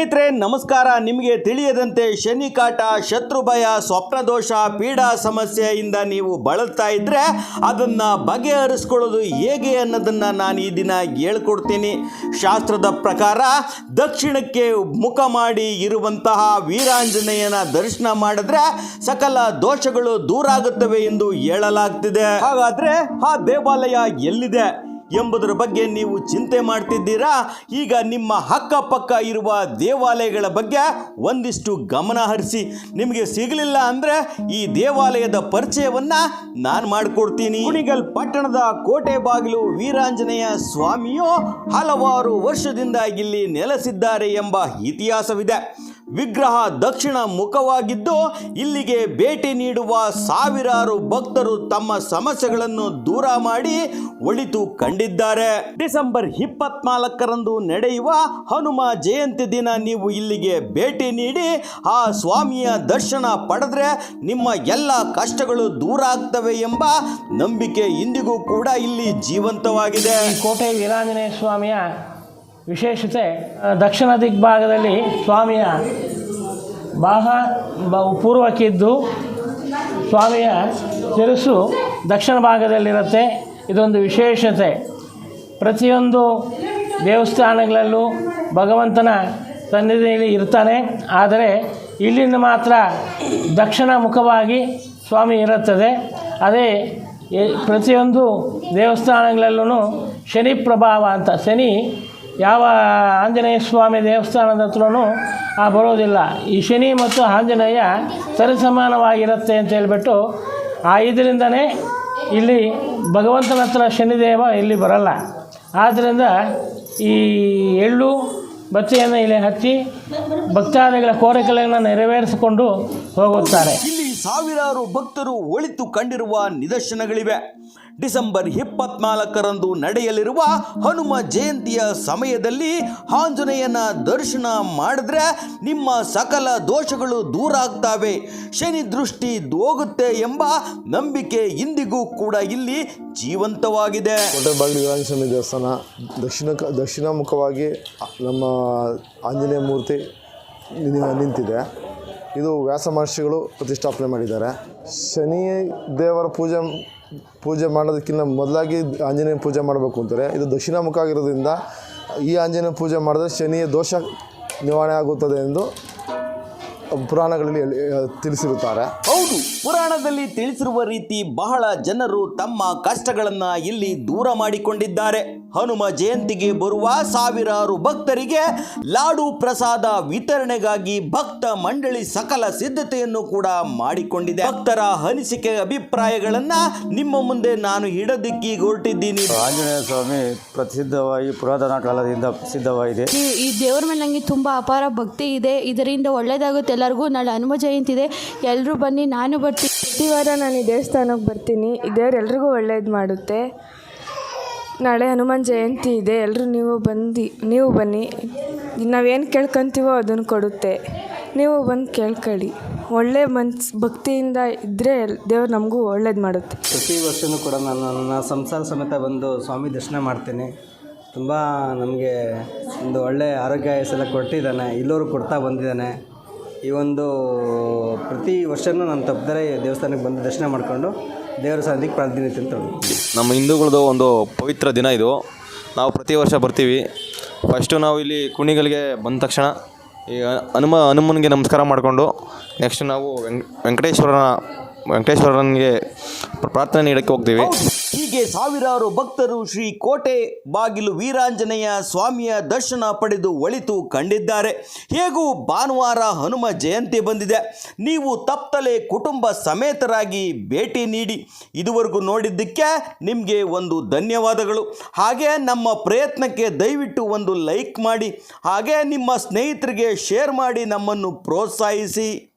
ಸ್ನೇಹಿತರೆ, ನಮಸ್ಕಾರ. ನಿಮಗೆ ತಿಳಿಯದಂತೆ ಶನಿ ಕಾಟ ಶತ್ರು ಭಯ ಸ್ವಪ್ನದೋಷ, ಪೀಡಾ ಸಮಸ್ಯೆಯಿಂದ ನೀವು ಬಳಲ್ತಾ ಇದ್ರೆ ಅದನ್ನು ಬಗೆಹರಿಸ್ಕೊಳ್ಳೋದು ಹೇಗೆ ಅನ್ನೋದನ್ನು ನಾನು ಈ ದಿನ ಹೇಳ್ಕೊಡ್ತೀನಿ. ಶಾಸ್ತ್ರದ ಪ್ರಕಾರ ದಕ್ಷಿಣಕ್ಕೆ ಮುಖ ಮಾಡಿ ಇರುವಂತಹ ವೀರಾಂಜನೇಯನ ದರ್ಶನ ಮಾಡಿದ್ರೆ ಸಕಲ ದೋಷಗಳು ದೂರ ಆಗುತ್ತವೆ ಎಂದು ಹೇಳಲಾಗ್ತಿದೆ. ಹಾಗಾದರೆ ಆ ದೇವಾಲಯ ಎಲ್ಲಿದೆ? ಎಂಬುದರ ಬಗ್ಗೆ ನೀವು ಚಿಂತೆ ಮಾಡ್ತಿದ್ದೀರಾ? ಈಗ ನಿಮ್ಮ ಅಕ್ಕಪಕ್ಕ ಇರುವ ದೇವಾಲಯಗಳ ಬಗ್ಗೆ ಒಂದಿಷ್ಟು ಗಮನ ಹರಿಸಿ. ನಿಮಗೆ ಸಿಗಲಿಲ್ಲ ಅಂದರೆ ಈ ದೇವಾಲಯದ ಪರಿಚಯವನ್ನು ನಾನು ಮಾಡಿಕೊಡ್ತೀನಿ. ಕುಣಿಗಲ್ ಪಟ್ಟಣದ ಕೋಟೆ ಬಾಗಿಲು ವೀರಾಂಜನೇಯ ಸ್ವಾಮಿಯು ಹಲವಾರು ವರ್ಷದಿಂದ ಇಲ್ಲಿ ನೆಲೆಸಿದ್ದಾರೆ ಎಂಬ ಇತಿಹಾಸವಿದೆ. ವಿಗ್ರಹ ದಕ್ಷಿಣ ಮುಖವಾಗಿದ್ದು, ಇಲ್ಲಿಗೆ ಭೇಟಿ ನೀಡುವ ಸಾವಿರಾರು ಭಕ್ತರು ತಮ್ಮ ಸಮಸ್ಯೆಗಳನ್ನು ದೂರ ಮಾಡಿ ಒಳಿತು ಕಂಡಿದ್ದಾರೆ. ಡಿಸೆಂಬರ್ ಇಪ್ಪತ್ನಾಲ್ಕರಂದು ನಡೆಯುವ ಹನುಮ ಜಯಂತಿ ದಿನ ನೀವು ಇಲ್ಲಿಗೆ ಭೇಟಿ ನೀಡಿ, ಆ ಸ್ವಾಮಿಯ ದರ್ಶನ ಪಡೆದ್ರೆ ನಿಮ್ಮ ಎಲ್ಲ ಕಷ್ಟಗಳು ದೂರ ಆಗ್ತವೆ ಎಂಬ ನಂಬಿಕೆ ಇಂದಿಗೂ ಕೂಡ ಇಲ್ಲಿ ಜೀವಂತವಾಗಿದೆ. ಕೋಟೆ ವೀರಾಂಜನೇಯ ಸ್ವಾಮಿಯ ವಿಶೇಷತೆ ದಕ್ಷಿಣ ದಿಗ್ಭಾಗದಲ್ಲಿ ಸ್ವಾಮಿಯ ಬಾಹ ಪೂರ್ವಕ್ಕಿದ್ದು ಸ್ವಾಮಿಯ ತಿರುಸು ದಕ್ಷಿಣ ಭಾಗದಲ್ಲಿರುತ್ತೆ. ಇದೊಂದು ವಿಶೇಷತೆ. ಪ್ರತಿಯೊಂದು ದೇವಸ್ಥಾನಗಳಲ್ಲೂ ಭಗವಂತನ ಸನ್ನಿಧಿಯಲ್ಲಿ ಇರ್ತಾನೆ. ಆದರೆ ಇಲ್ಲಿಂದ ಮಾತ್ರ ದಕ್ಷಿಣ ಮುಖವಾಗಿ ಸ್ವಾಮಿ ಇರುತ್ತದೆ. ಅದೇ ಪ್ರತಿಯೊಂದು ದೇವಸ್ಥಾನಗಳಲ್ಲೂ ಶನಿ ಪ್ರಭಾವ ಅಂತ. ಶನಿ ಯಾವ ಆಂಜನೇಯ ಸ್ವಾಮಿ ದೇವಸ್ಥಾನದ ಹತ್ರನೂ, ಆ, ಬರೋದಿಲ್ಲ. ಈ ಶನಿ ಮತ್ತು ಆಂಜನೇಯ ಸರಿಸಮಾನವಾಗಿರುತ್ತೆ ಅಂತ ಹೇಳಿಬಿಟ್ಟು, ಆ ಇದರಿಂದನೇ ಇಲ್ಲಿ ಭಗವಂತನ ಹತ್ರ ಶನಿದೇವ ಇಲ್ಲಿ ಬರಲ್ಲ. ಆದ್ದರಿಂದ ಈ ಎಳ್ಳು ಬತ್ತೆಯನ್ನು ಇಲ್ಲಿ ಹಚ್ಚಿ ಭಕ್ತಾದಿಗಳ ಕೋರಿಕೆಗಳನ್ನು ನೆರವೇರಿಸಿಕೊಂಡು ಹೋಗುತ್ತಾರೆ. ಸಾವಿರಾರು ಭಕ್ತರು ಒಳಿತು ಕಂಡಿರುವ ನಿದರ್ಶನಗಳಿವೆ. ಡಿಸೆಂಬರ್ ಇಪ್ಪತ್ನಾಲ್ಕರಂದು ನಡೆಯಲಿರುವ ಹನುಮ ಜಯಂತಿಯ ಸಮಯದಲ್ಲಿ ಆಂಜನೇಯನ ದರ್ಶನ ಮಾಡಿದ್ರೆ ನಿಮ್ಮ ಸಕಲ ದೋಷಗಳು ದೂರ ಆಗ್ತವೆ. ಶನಿ ದೃಷ್ಟಿ ಹೋಗುತ್ತೆ ಎಂಬ ನಂಬಿಕೆ ಇಂದಿಗೂ ಕೂಡ ಇಲ್ಲಿ ಜೀವಂತವಾಗಿದೆ. ಸ್ವಾಮಿ ದೇವಸ್ಥಾನ, ದಕ್ಷಿಣ ನಮ್ಮ ಆಂಜನೇಯ ಮೂರ್ತಿ ನಿಂತಿದೆ. ಇದು ವ್ಯಾಸ ಮಹರ್ಷಿಗಳು ಪ್ರತಿಷ್ಠಾಪನೆ ಮಾಡಿದ್ದಾರೆ. ಶನಿ ದೇವರ ಪೂಜೆ ಪೂಜೆ ಮಾಡೋದಕ್ಕಿಂತ ಮೊದಲಾಗಿ ಆಂಜನೇಯ ಪೂಜೆ ಮಾಡಬೇಕು ಅಂತಾರೆ. ಇದು ದಕ್ಷಿಣ ಮುಖ ಆಗಿರೋದ್ರಿಂದ ಈ ಆಂಜನೇಯ ಪೂಜೆ ಮಾಡಿದ್ರೆ ಶನಿಯ ದೋಷ ನಿವಾರಣೆ ಆಗುತ್ತದೆ ಎಂದು ಪುರಾಣಗಳಲ್ಲಿ ತಿಳಿಸಿರುತ್ತಾರೆ. ಹೌದು. ಪುರಾಣದಲ್ಲಿ ತಿಳಿಸಿರುವ ರೀತಿ ಬಹಳ ಜನರು ತಮ್ಮ ಕಷ್ಟಗಳನ್ನ ಇಲ್ಲಿ ದೂರ ಮಾಡಿಕೊಂಡಿದ್ದಾರೆ. ಹನುಮ ಜಯಂತಿಗೆ ಬರುವ ಸಾವಿರಾರು ಭಕ್ತರಿಗೆ ಲಾಡು ಪ್ರಸಾದ ವಿತರಣೆಗಾಗಿ ಭಕ್ತ ಮಂಡಳಿ ಸಕಲ ಸಿದ್ಧತೆಯನ್ನು ಕೂಡ ಮಾಡಿಕೊಂಡಿದೆ. ಭಕ್ತರ ಅನಿಸಿಕೆ ಅಭಿಪ್ರಾಯಗಳನ್ನ ನಿಮ್ಮ ಮುಂದೆ ನಾನು ಇಡದಿಕ್ಕಿ ಹೊರಟಿದ್ದೀನಿ ಆಂಜನೇಯ ಸ್ವಾಮಿ ಪ್ರಸಿದ್ಧವಾಗಿ ಪುರಾತನ ಕಾಲದಿಂದ ಪ್ರಸಿದ್ಧವಾಗಿದೆ. ಈ ದೇವರ ಮೇಲೆ ನನಗೆ ತುಂಬಾ ಅಪಾರ ಭಕ್ತಿ ಇದೆ. ಇದರಿಂದ ಒಳ್ಳೇದಾಗುತ್ತೆ. ಎಲ್ಲರಿಗೂ ನಾಳೆ ಹನುಮ ಜಯಂತಿ ಇದೆ. ಎಲ್ಲರೂ ಬನ್ನಿ ನಾನು ಬರ್ತೀನಿ ಪ್ರತಿ ವಾರ ನಾನು ಈ ದೇವಸ್ಥಾನಕ್ಕೆ ಬರ್ತೀನಿ. ಈ ದೇವ್ರು ಎಲ್ರಿಗೂ ಒಳ್ಳೇದು ಮಾಡುತ್ತೆ. ನಾಳೆ ಹನುಮಾನ್ ಜಯಂತಿ ಇದೆ. ಎಲ್ಲರೂ ನೀವು ಬಂದು, ನೀವು ಬನ್ನಿ. ನಾವೇನು ಕೇಳ್ಕೊಂತೀವೋ ಅದನ್ನು ಕೊಡುತ್ತೆ. ನೀವು ಬಂದು ಕೇಳ್ಕೊಳ್ಳಿ. ಒಳ್ಳೆ ಮನ್ಸ್, ಭಕ್ತಿಯಿಂದ ಇದ್ದರೆ ದೇವ್ರು ನಮಗೂ ಒಳ್ಳೇದು ಮಾಡುತ್ತೆ. ಪ್ರತಿ ವರ್ಷವೂ ಕೂಡ ನಾನು, ನನ್ನ ಸಂಸಾರ ಸಮೇತ ಬಂದು ಸ್ವಾಮಿ ದರ್ಶನ ಮಾಡ್ತೀನಿ. ತುಂಬ ನಮಗೆ ಒಂದು ಒಳ್ಳೆಯ ಆರೋಗ್ಯ ಹೆಸರೆಲ್ಲ ಕೊಟ್ಟಿದ್ದಾನೆ. ಇಲ್ಲೋರು ಕೊಡ್ತಾ ಬಂದಿದ್ದಾನೆ. ಈ ಒಂದು ಪ್ರತಿ ವರ್ಷವೂ ನಾನು ತಪ್ಪದರೆ ದೇವಸ್ಥಾನಕ್ಕೆ ಬಂದು ದರ್ಶನ ಮಾಡಿಕೊಂಡು ದೇವರ ಸಾಧಿಗೆ ಪ್ರಾರ್ಥನೆ ಅಂತ. ನಮ್ಮ ಹಿಂದೂಗಳದ್ದು ಒಂದು ಪವಿತ್ರ ದಿನ ಇದು ನಾವು ಪ್ರತಿ ವರ್ಷ ಬರ್ತೀವಿ ಫಸ್ಟು ನಾವು ಇಲ್ಲಿ ಕುಣಿಗಳಿಗೆ ಬಂದ ತಕ್ಷಣ ಈ ಹನುಮ ಹನುಮನಿಗೆ ನಮಸ್ಕಾರ ಮಾಡಿಕೊಂಡು ನೆಕ್ಸ್ಟ್ ನಾವು ವೆಂಕ್ ವೆಂಕಟೇಶ್ವರನ ವೆಂಕಟೇಶ್ವರನಿಗೆ ಪ್ರಾರ್ಥನೆ ನೀಡಕ್ಕೆ ಹೋಗ್ತೀವಿ. ಹೀಗೆ ಸಾವಿರಾರು ಭಕ್ತರು ಶ್ರೀ ಕೋಟೆ ಬಾಗಿಲು ವೀರಾಂಜನೇಯ ಸ್ವಾಮಿಯ ದರ್ಶನ ಪಡೆದು ಒಳಿತು ಕಂಡಿದ್ದಾರೆ. ಹೇಗೂ ಭಾನುವಾರ ಹನುಮ ಜಯಂತಿ ಬಂದಿದೆ. ನೀವು ತಪ್ಪಲೆ ಕುಟುಂಬ ಸಮೇತರಾಗಿ ಭೇಟಿ ನೀಡಿ. ಇದುವರೆಗೂ ನೋಡಿದ್ದಕ್ಕೆ ನಿಮಗೆ ಒಂದು ಧನ್ಯವಾದಗಳು. ಹಾಗೆ ನಮ್ಮ ಪ್ರಯತ್ನಕ್ಕೆ ದಯವಿಟ್ಟು ಒಂದು ಲೈಕ್ ಮಾಡಿ. ಹಾಗೆ ನಿಮ್ಮ ಸ್ನೇಹಿತರಿಗೆ ಶೇರ್ ಮಾಡಿ ನಮ್ಮನ್ನು ಪ್ರೋತ್ಸಾಹಿಸಿ.